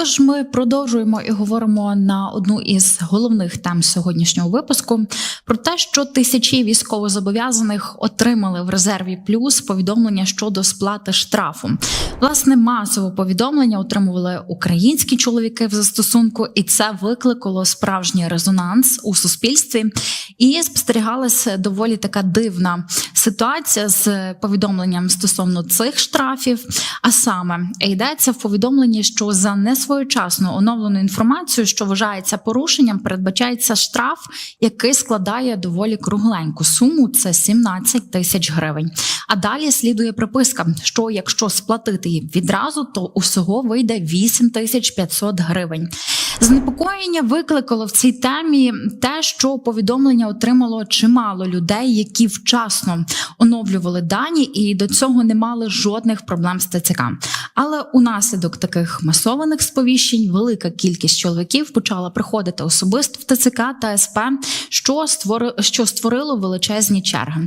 Тож ми продовжуємо і говоримо на одну із головних тем сьогоднішнього випуску про те, що тисячі військовозобов'язаних отримали в резерві плюс повідомлення щодо сплати штрафу. Власне, масово повідомлення отримували українські чоловіки в застосунку, і це викликало справжній резонанс у суспільстві. І спостерігалася доволі така дивна ситуація з повідомленням стосовно цих штрафів. А саме йдеться в повідомленні, що за несвоєчасно оновлену інформацію, що вважається порушенням, передбачається штраф, який складає доволі кругленьку суму. Це 17 тисяч гривень. А далі слідує приписка, що якщо сплатити її відразу, то усього вийде 8 тисяч 500 гривень. Занепокоєння викликало в цій темі те, що повідомлення отримало чимало людей, які вчасно оновлювали дані і до цього не мали жодних проблем з ТЦК. Але унаслідок таких масованих сповіщень велика кількість чоловіків почала приходити особисто в ТЦК та СП, що створило величезні черги.